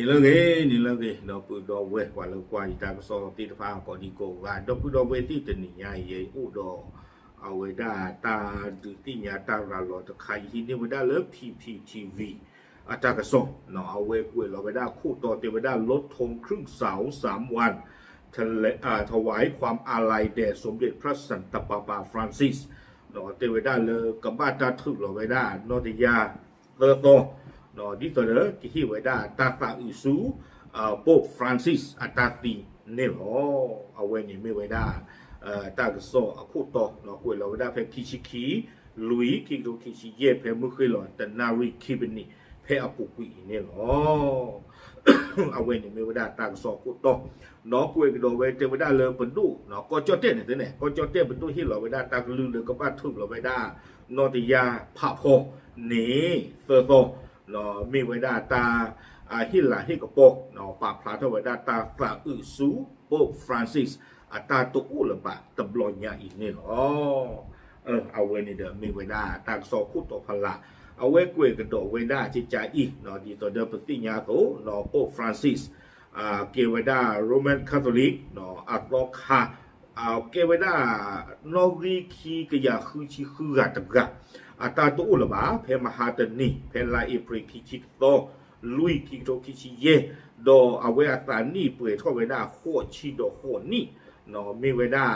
นี่เลิกเอ้นี่เลิกเอ้ดอกปุดอกเวกว่าเรากว่าอีตาก็ซอติตาพากอดีโกว่าดอกปุดอกเวที่ตนี่ใหญ่ใหญ่อุดอเอาไว้ได้ตาดูที่ญาตาเราลอตะไครที่นี่ไว้ได้เลิกทีทีทีวีอาจารย์กระส่งเราเอาเวกเวยเราไปได้คู่ต่อเตวไปได้ลดทงครึ่งเสาสามวันทเลอาถวายความอาลัยแด่สมเด็จพระสันตะปาปาฟรานซิสเราเตวไปได้เลยกับบ้านตาถึกเราไปได้นอติยาเลอโต နော်ဒီတော်ရကဟိဝဒတာတာဥစုအပို့ဖရန်စစ်အတာတီနေလောအဝဲနေမေဝဒအတာကစောအခုတော့နော်ကိုလောဝဒဖက်ခိရှိခီလူီခိကိုခိရှိရဲ့ဖဲမခွေလောတနာရီခိပနီဖဲအပူကွီနေလောအဝဲနေမေဝဒတာကစောကိုတော့နော်ကိုကတော်ဝဲတေဝဒလေပဒုနော်ကောကြော့တဲ့နေတဲ့နဲ့ကောကြော့တဲ့ပဒုဟိလောဝဒတာကလူလေကပတ်ထုလောဝဒနော်တရာဖဖောနေသောသော เนามีไว้ดาตาอาฮิลาฮิกโปกเนาะปาพลาทวดาตาฝาอือสูโปฟรานซิสอัตาตุอุลบะตบลอยาอีกนี่อ๋อเออเอาเวนี่เดอมีไว้ดาตางสอคุตตพละเอาเว้กุยกระโดเว้ไดาจิจาอีกเนอะดีต่อเดิมปติญาโตเนาโปฟรานซิสอ่าเกวดาโรมันคาทอลิกเนอะอัลโลอคาเอาเกวดานอรีคีกะยาคือชีคือกัตกา อาตาตัวอุลบาเพมหาตนีเพลาเอปริคิชิตโตลุยกิโตคิชิเยโดอาเวอาตานี่เปื่อยท่อเวดาโคชิโดโคนี่เนอะมีเวดา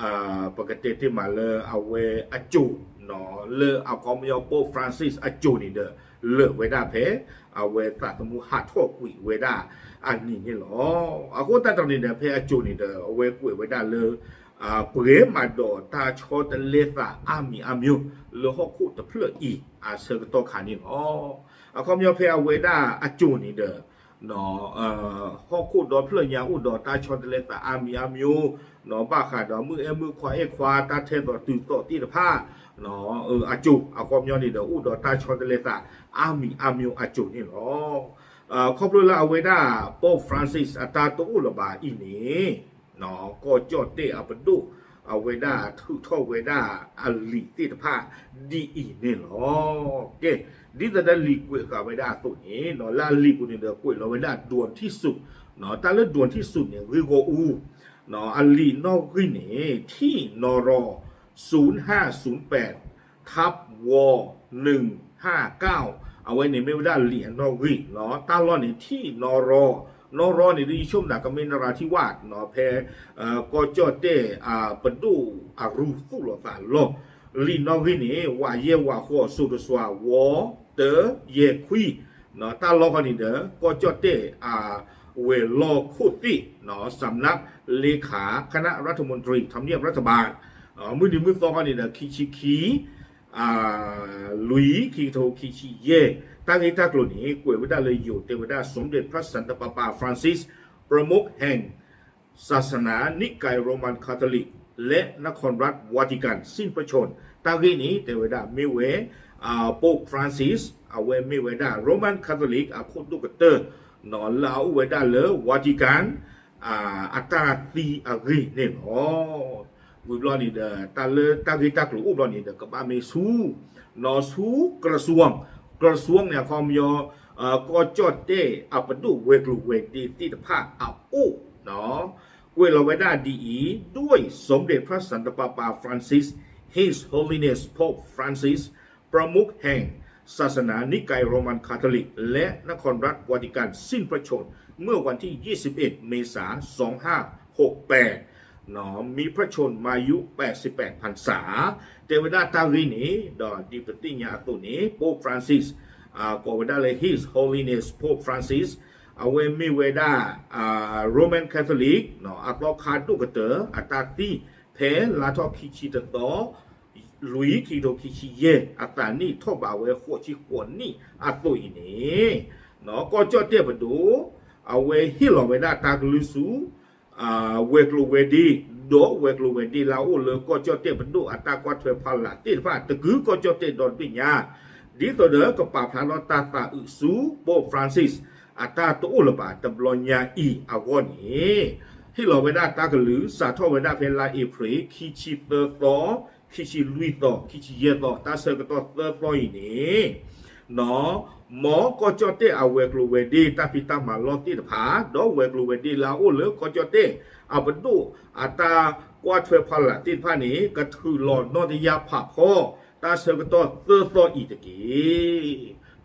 อ่าปกติที่มาเลอเอาเวอจูเนอะเลอเอาคอมยอโปฟรานซิสอจูนี่เด้อเลอเวดาเพเอาเวตาตมูหาท่อกุยเวดาอันนี้นี่หรออาโคตาตอนนี้เด้อเพอจูนี่เด้อเอาเวกุยเวดาเลอ a pre mado ta cho de leva ami amyu lo ho ku de phle i a se to khani o a kom yo phe a we da a chu ni de no a ho ku do phle ya u do ta cho de leva ami amyu no ba kha do mu e mu khwa e khwa ta the do tu to ti de pha no a chu a kom yo ni de u do ta cho de leva ami amyu a chu ni lo အာခေါပလိုလာအဝေဒာပေါ်ဖရန်စစ်အတာတူလဘာအင်းနီ หนอก็ยอดเตอับดูเอาเวด้าทุท่อเวด้าอัลลิติตภาดีอีเนี่ยหรอเกดิจะได้ลีกุยกับเวด้าตัวนี้หนอลาลีกุนเดือกุยเราเวดาด่วนที่สุดหนอตาเลือด่วนที่สุดเนี่ยคือโกอูหนออัลลีนอกริเนที่นอรอศูนย์ห้าศูนย์แปดทับวอหนึ่งห้าเก้าเอาไว้ในไม่ได้เหรียญนอริเนาะตาลอนในที่นอรอ นอรอนี่ดีชมหนะก็มีนราธิวาสเนาะแพเอ่อก็จอดเตอ่าปดูอารูฟุลตาโลลีนอรินี่ว่าเยว่าหัวสุดสวาวอเตเยคุยเนาะตาลอกนนี่เด้อก็จอดเตอ่าเวลอคุติเนาะสำนักเลขาคณะรัฐมนตรีทำเนียบรัฐบาลเอ่อมือดีมือซองกันนี่นะคิชิคีอ่าลุยคีโทคิชิเย ตั้งให้ทักโลนี้กวยวิดาเลยอยู่เทวดาสมเด็จพระสันตะปาปาฟรานซิส ประมุขแห่ง ศาสนานิกายโรมันคาทอลิก และนครรัฐวาติกันสิ้นพระชนตั้งที่นี้เทวดามิเวอาโป๊ฟรานซิสเอาเวมิเวดาโรมันคาทอลิกอาคุตุกเตอร์นอนลาวเวดาเลวาติกันอาอัตราตีอารีเนี่ยอ๋อวิบลอนี่เดตาเลตากิตากลูอุบลอนี่เดกับอาเมซูนอซูกระทรวง กระทรวงเนี่ยคอมยอเอ่อก็จอดเตอัปดุเวกลูเวกดีติตภาคอับอุเนาะเวลาเวดาดีอีด้วยสมเด็จพระสันตะปาปาฟรานซิส His Holiness Pope Francis ประมุขแห่งศาสนานิกายโรมันคาทอลิก และนครรัฐวาติกันสิ้นพระชน์เมื่อวันที่ 21 เมษายน 2568 เนาะมีพระชนมายุ 88พรรษา เทวดาตาวินีดอดิปติญาตุนีโป๊ฟรานซิสอ่ากวดาเลย His Holiness Pope Francis เอาเวมีเวดาอ่าโรมันคาทอลิกเนาะอัตโลคาตุกเตอร์อัตาตีเพลาทอคิชิตโตลุยคีโดคิชิเยอัตานี่ทบาเวหัวชิขวนนี่อัตุยนี่เนาะก็จอเตียบดูเอาเวฮิโลเวดาตากลุสู อ่าเวกลูเวดีโดเวกลูเวดีลาโอเลก็จอเตียบดูอัตากวัดเทพาลาติฟ้าตะกือก็จอเตดอนปิญญาดีตัวเด้อก็ปาพาลอตาตาอึสูโปฟรานซิสอัตาตัวอุลบาตบลอนญาอีอาวอนี่ ที่เราเวดาตากลือสาทอเ နော်မောကောကြတဲ့အဝဲကလူဝဲဒီတပိတမလောတိတဖာတော့ဝဲကလူဝဲဒီလာအိုလေကောကြတဲ့အဘဒုအတာကွာထွဲဖလာတိဖာနေကထုလောနောတရဖဖောတာဆေကတော့သောသောဤတကေ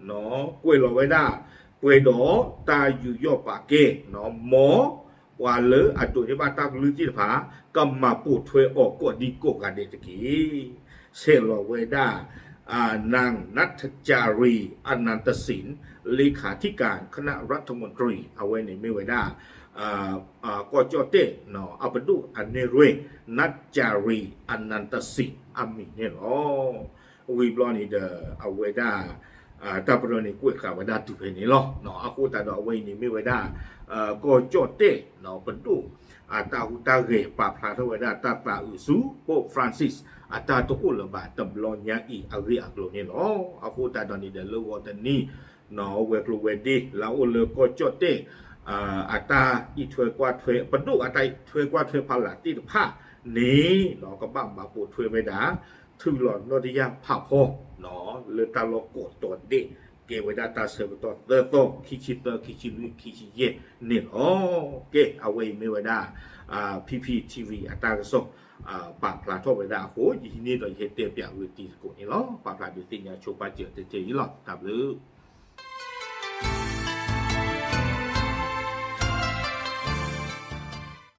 နော်ကွေလောဝဲဒါကွေတော့တာယူရော့ပါကေနော်မောဝါလေအတူဒီပါတာလူတိတဖာကမ္မပို့ထွဲအော့ကောဒီကောကတဲ့တကေဆေလောဝဲဒါานางนัทจารีอนันตสินเลขาธิการคณะรัฐมนตรีเอาไว้ในไม่ไว้ได้อ่าอ่าก็จอเตเนาะเอาไปดูอันเนเรนัทจารีอนันตสินอามีเนี่ยเนาะวีบลอนีเดอเอาไว้ได้อ่าตาปรนี่กุยกาวดาตุเพนี่เนาะเนาะอากูตาดอกไว้นี่ไม่ไว้ได้ uh, ko jote no pentu ata huta ge pa phla tho da ta pa u su po francis ata to ko le ba tam lo nya i a ri a klo ni no a ko ta do ni de lo wo de ni no we klo we di la o le ko jote uh, ata i thwe kwa thwe pentu ata i thwe kwa thwe pha la ti de pha ni no ka ba ma po thwe me da thu lo no di ya pha pho no le ta lo ko to de เกวดาตาเซบตอเตอโตคิชิเตอคิชิลุคิชิเยนี่โอเกเอาไว้ไม่วดาอ่าพีพีทีวีอัตากระสกอ่าปากพลาทอ